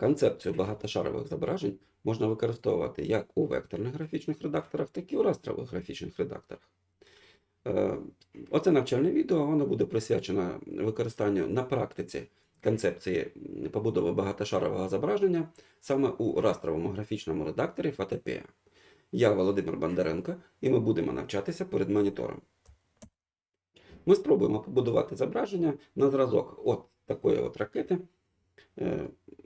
Концепцію багатошарових зображень можна використовувати як у векторних графічних редакторах, так і у растрових графічних редакторах. Е, Оце навчальне відео воно буде присвячено використанню на практиці концепції побудови багатошарового зображення саме у растровому графічному редакторі Photopea. Я Володимир Бондаренко, і ми будемо навчатися перед монітором. Ми спробуємо побудувати зображення на зразок от такої от ракети.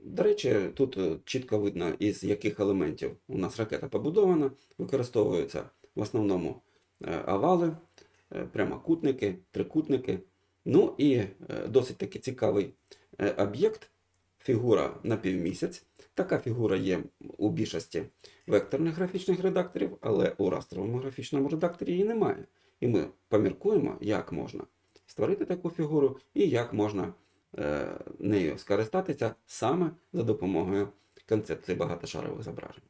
До речі, тут е, чітко видно, із яких елементів у нас ракета побудована. Використовуються в основному е, овали, е, прямокутники, трикутники. Ну і досить таки цікавий об'єкт, фігура на півмісяць. Така фігура є у більшості векторних графічних редакторів, але у растровому графічному редакторі її немає. І ми поміркуємо, як можна створити таку фігуру і як можна нею скористатися саме за допомогою концепції багатошарових зображень.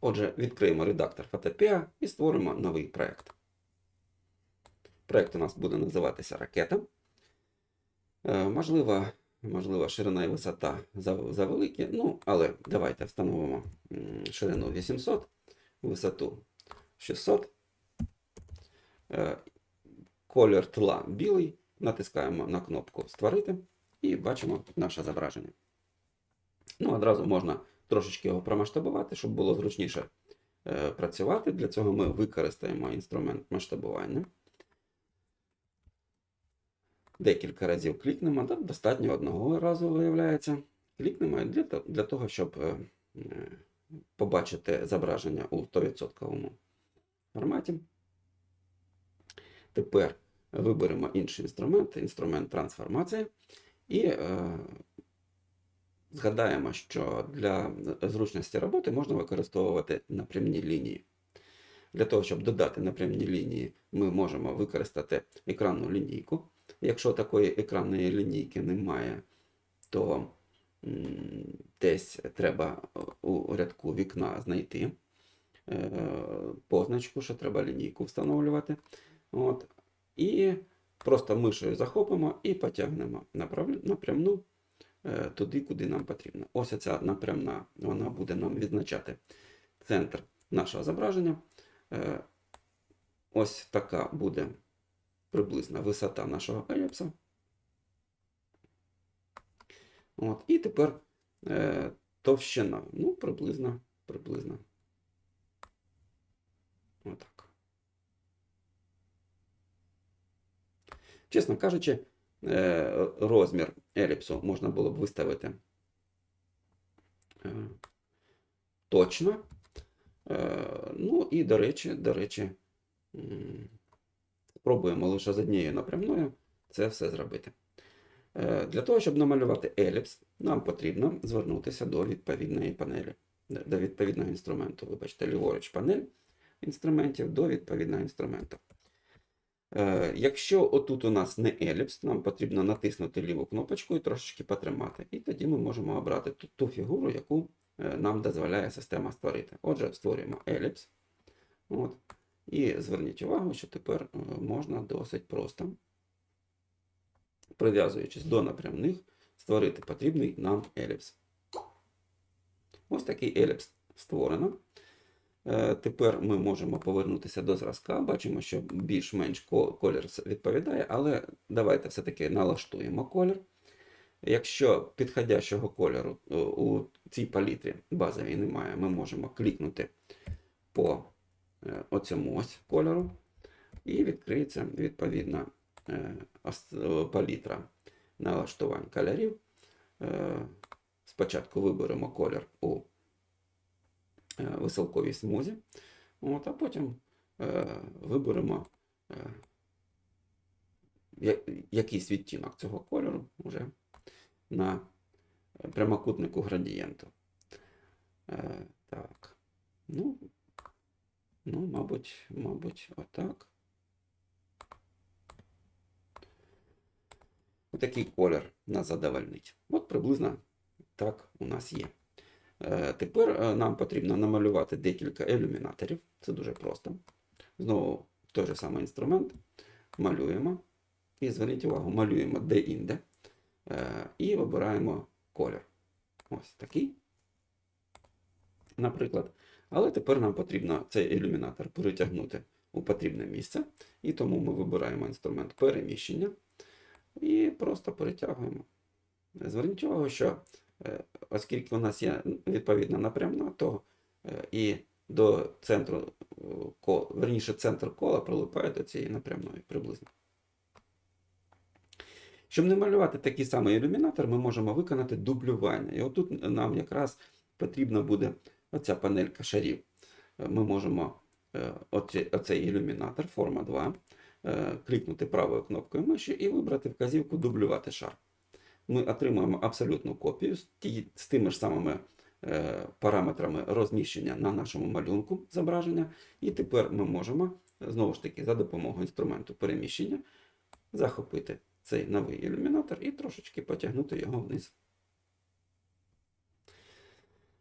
Отже, відкриємо редактор Photopea і створимо новий проєкт. Проєкт у нас буде називатися Ракета. Е, можливо, можливо, ширина і висота за- завеликі, ну, але давайте встановимо ширину 800, висоту 600. Е, Колір тла білий. Натискаємо на кнопку Створити і бачимо наше зображення. Ну, одразу можна трошечки його промасштабувати, щоб було зручніше е, працювати. Для цього ми використаємо інструмент масштабування. Декілька разів клікнемо, да, достатньо одного разу виявляється. Клікнемо для, для того, щоб е, е, побачити зображення у 100% форматі. Тепер виберемо інший інструмент, інструмент трансформації, і е, згадаємо, що для зручності роботи можна використовувати напрямні лінії. Для того, щоб додати напрямні лінії, ми можемо використати екранну лінійку. Якщо такої екранної лінійки немає, то десь треба у рядку вікна знайти е, позначку, що треба лінійку встановлювати. От. І просто мишею захопимо і потягнемо напрямну е, туди, куди нам потрібно. Ось ця напрямна, вона буде нам відзначати центр нашого зображення. Е, Ось така буде приблизна висота нашого еліпса. От. І тепер е, товщина. Ну, приблизно, приблизно. Отак. Чесно кажучи, е, розмір еліпсу можна було б виставити е, точно. Е, Ну і, до речі, до речі, спробуємо лише з однією напрямною це все зробити. Для того, щоб намалювати еліпс, нам потрібно звернутися до відповідної панелі, до відповідного інструменту. Вибачте, ліворуч панель інструментів до відповідного інструменту. Е, Якщо отут у нас не еліпс, нам потрібно натиснути ліву кнопочку і трошечки потримати. І тоді ми можемо обрати ту, ту фігуру, яку е, нам дозволяє система створити. Отже, створюємо еліпс. От. І зверніть увагу, що тепер е, можна досить просто, прив'язуючись до напрямних, створити потрібний нам еліпс. Ось такий еліпс створено. Е, Тепер ми можемо повернутися до зразка. Бачимо, що більш-менш ко- колір відповідає, але давайте все-таки налаштуємо колір. Якщо підходящого кольору е, у цій палітрі базовій немає, ми можемо клікнути по е, оцьому ось кольору, і відкриється відповідна палітра налаштувань кольорів. Спочатку виберемо колір у веселковій смузі, от, а потім е, виберемо е, якийсь відтінок цього кольору вже на е, прямокутнику градієнту. Е, так. Ну, ну, мабуть, мабуть, отак. Отакий колір нас задовольнить. От приблизно так у нас є. Е, Тепер е, нам потрібно намалювати декілька ілюмінаторів. Це дуже просто. Знову той же самий інструмент. Малюємо. І зверніть увагу, малюємо де-інде. Е, І вибираємо колір. Ось такий. Наприклад. Але тепер нам потрібно цей ілюмінатор перетягнути у потрібне місце. І тому ми вибираємо інструмент переміщення і просто перетягуємо. Зверніть увагу, що оскільки у нас є відповідна напрямна, то е, і до центру е, кола, верніше, центр кола прилипає до цієї напрямної приблизно. Щоб не малювати такий самий ілюмінатор, ми можемо виконати дублювання. І отут нам якраз потрібна буде оця панелька шарів. Е, Ми можемо е, оці- оцей ілюмінатор, форма 2, е, клікнути правою кнопкою миші і вибрати вказівку дублювати шар. Ми отримуємо абсолютну копію з, ті, з тими ж самими е, параметрами розміщення на нашому малюнку зображення. І тепер ми можемо, знову ж таки, за допомогою інструменту переміщення захопити цей новий ілюмінатор і трошечки потягнути його вниз.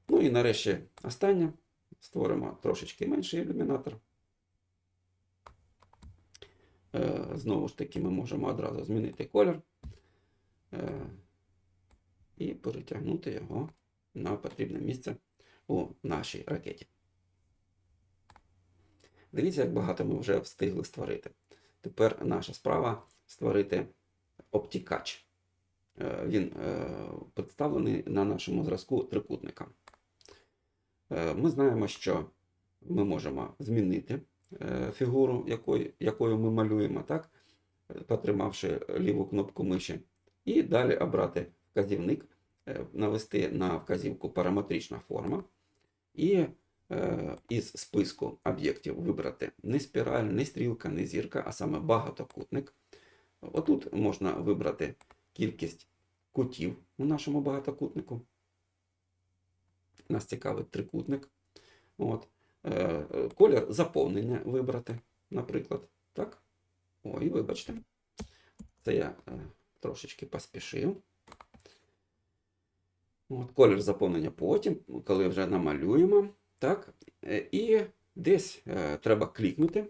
Ну і нарешті останнє. Створимо трошечки менший ілюмінатор. Е, Знову ж таки, ми можемо одразу змінити колір і перетягнути його на потрібне місце у нашій ракеті. Дивіться, як багато ми вже встигли створити. Тепер наша справа створити обтікач. Е, Він е, представлений на нашому зразку трикутника. Е, Ми знаємо, що ми можемо змінити е, фігуру, якою, ми малюємо, так? Е, потримавши ліву кнопку миші, і далі обрати вказівник, е, навести на вказівку параметрична форма, і е, із списку об'єктів вибрати не спіраль, не стрілка, не зірка, а саме багатокутник. Отут можна вибрати кількість кутів у нашому багатокутнику. Нас цікавить трикутник. От. Е, колір заповнення вибрати, наприклад. Так? Ой, вибачте. Це я трошечки поспішив. От, колір заповнення потім, коли вже намалюємо. Так? Е, І десь е, треба клікнути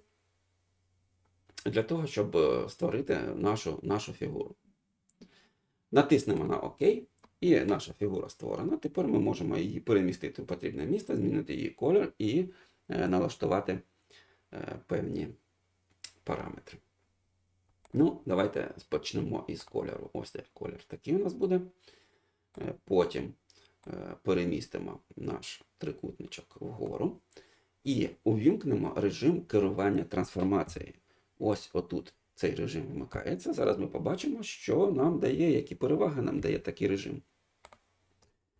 для того, щоб е, створити нашу, нашу фігуру. Натиснемо на ОК, і наша фігура створена. Тепер ми можемо її перемістити в потрібне місце, змінити її колір і налаштувати певні параметри. Ну, давайте почнемо із кольору. Ось цей колір такий у нас буде. Е, Потім е, перемістимо наш трикутничок вгору і увімкнемо режим керування трансформацією. Ось отут цей режим вмикається. Зараз ми побачимо, що нам дає, які переваги нам дає такий режим.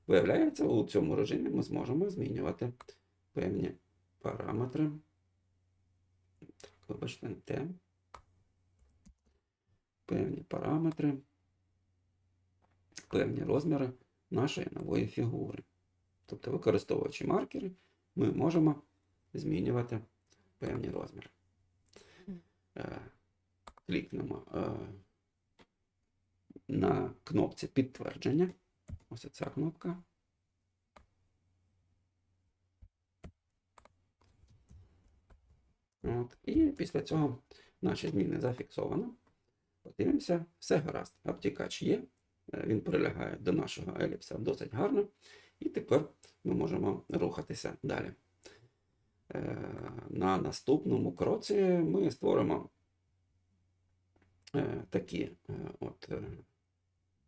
Виявляється, у цьому режимі ми зможемо змінювати певні параметри. Так, вибачте, те. Певні параметри, певні розміри нашої нової фігури. Тобто, використовуючи маркери, ми можемо змінювати певні розміри. Е, Клікнемо е, на кнопці підтвердження. Ось ця кнопка. От. І після цього наші зміни зафіксовано. Подивимося, все гаразд. Обтікач є. Е, Він прилягає до нашого еліпса досить гарно. І тепер ми можемо рухатися далі. Е, На наступному кроці ми створимо е, такі от,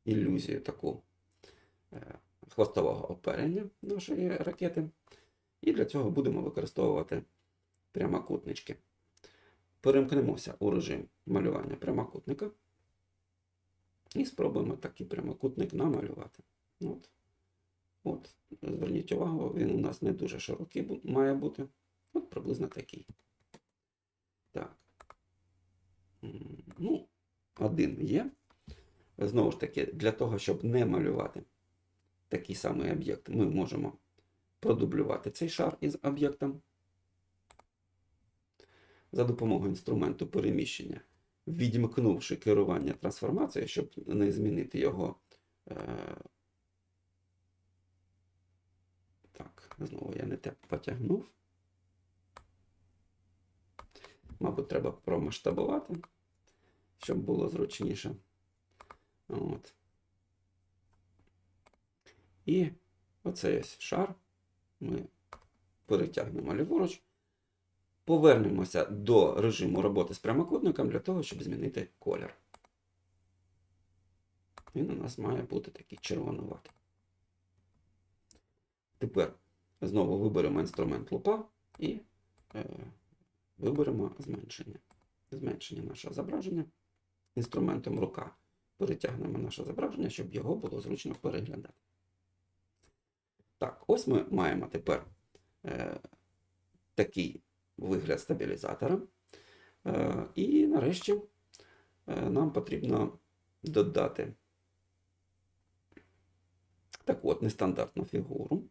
ілюзію таку хвостового оперення нашої ракети. І для цього будемо використовувати прямокутнички. Перемкнемося у режим малювання прямокутника. І спробуємо такий прямокутник намалювати. От. От, зверніть увагу, він у нас не дуже широкий має бути. От приблизно такий. Так. Ну, один є. Знову ж таки, для того, щоб не малювати такий самий об'єкт, ми можемо продублювати цей шар із об'єктом за допомогою інструменту переміщення, відімкнувши керування трансформацією, щоб не змінити його. Е... Так, знову я не те потягнув. Мабуть, треба промасштабувати, щоб було зручніше. От. І оцей ось шар ми перетягнемо ліворуч. Повернемося до режиму роботи з прямокутником для того, щоб змінити колір. Він у нас має бути такий червонуватий. Тепер знову виберемо інструмент лупа і е, виберемо зменшення. Зменшення нашого зображення. Інструментом рука перетягнемо наше зображення, щоб його було зручно переглядати. Так, ось ми маємо тепер е, такий вигляд стабілізатора. Е, і нарешті е, нам потрібно додати таку от нестандартну фігуру.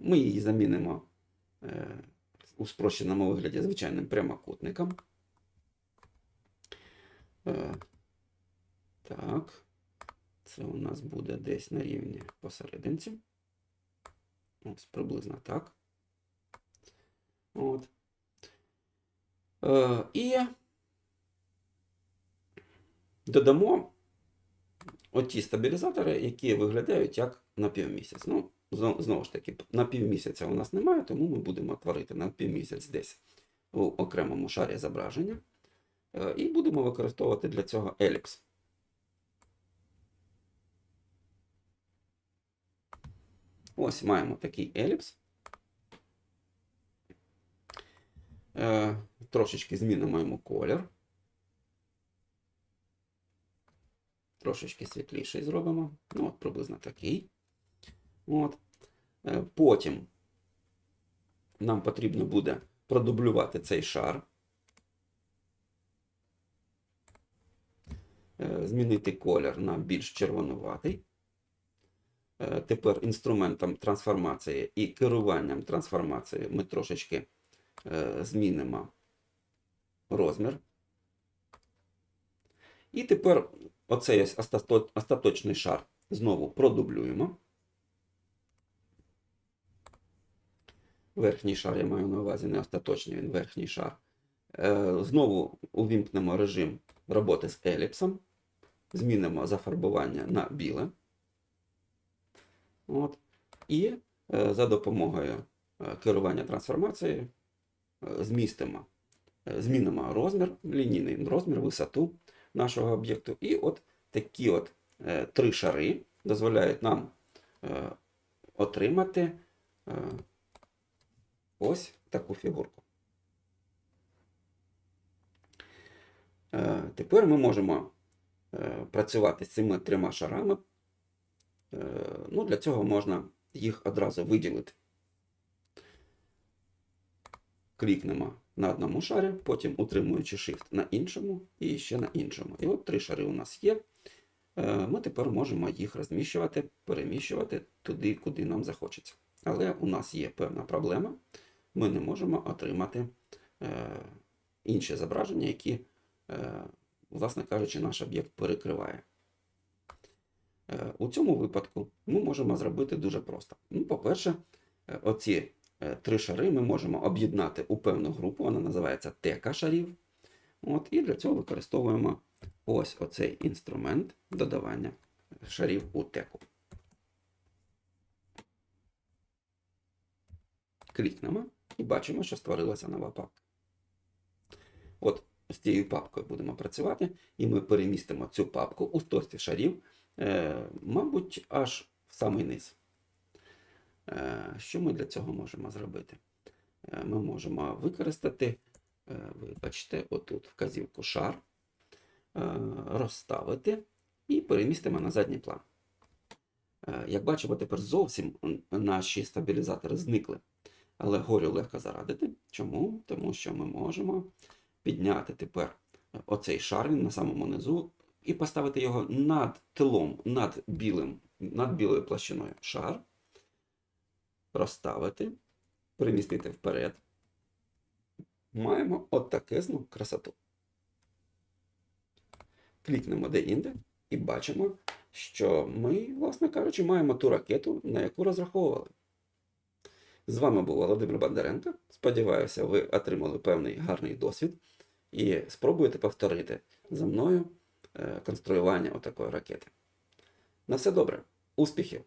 Ми її замінимо е, у спрощеному вигляді звичайним прямокутником. Так, це у нас буде десь на рівні посерединці. Ось приблизно так. От. Е, і додамо оті стабілізатори, які виглядають як напівмісяць. Ну, знову, ж таки, напівмісяця у нас немає, тому ми будемо творити напівмісяць десь у окремому шарі зображення. Е, і будемо використовувати для цього еліпс. Ось маємо такий еліпс. Е, трошечки змінимо йому колір. Трошечки світліший зробимо. Ну, от приблизно такий. От. Е, потім нам потрібно буде продублювати цей шар. Е, змінити колір на більш червонуватий. Е, Тепер інструментом трансформації і керуванням трансформацією ми трошечки е, змінимо розмір. І тепер оцей остаточний шар знову продублюємо. Верхній шар я маю на увазі, не остаточний, він верхній шар. Е, Знову увімкнемо режим роботи з еліпсом. Змінимо зафарбування на біле. От. І е, за допомогою е, керування трансформацією е, змістимо, е, змінимо розмір, лінійний розмір, висоту нашого об'єкту. І от такі от е, три шари дозволяють нам е, отримати ось таку фігурку. Тепер ми можемо працювати з цими трьома шарами. Ну, для цього можна їх одразу виділити. Клікнемо на одному шарі, потім утримуючи Shift на іншому і ще на іншому. І от три шари у нас є. Е, Ми тепер можемо їх розміщувати, переміщувати туди, куди нам захочеться. Але у нас є певна проблема. Ми не можемо отримати е, інші зображення, які, е, власне кажучи, наш об'єкт перекриває. У цьому випадку ми можемо зробити дуже просто. Ну, по-перше, оці три шари ми можемо об'єднати у певну групу, вона називається тека шарів. От, і для цього використовуємо ось оцей інструмент додавання шарів у теку. Клікнемо і бачимо, що створилася нова папка. От з цією папкою будемо працювати, і ми перемістимо цю папку у стості шарів, е, мабуть, аж в самий низ. Е, Що ми для цього можемо зробити? Е, Ми можемо використати, е, вибачте, отут вказівку шар, розставити і перемістимо на задній план. Як бачимо, тепер зовсім наші стабілізатори зникли. Але горю легко зарадити. Чому? Тому що ми можемо підняти тепер оцей шар він на самому низу і поставити його над тилом, над білим, над білою площиною шар, розставити, перемістити вперед. Маємо от красоту. Клікнемо де-інде і бачимо, що ми, власне кажучи, маємо ту ракету, на яку розраховували. З вами був Володимир Бондаренко. Сподіваюся, ви отримали певний гарний досвід і спробуєте повторити за мною е, конструювання отакої ракети. На все добре! Успіхів!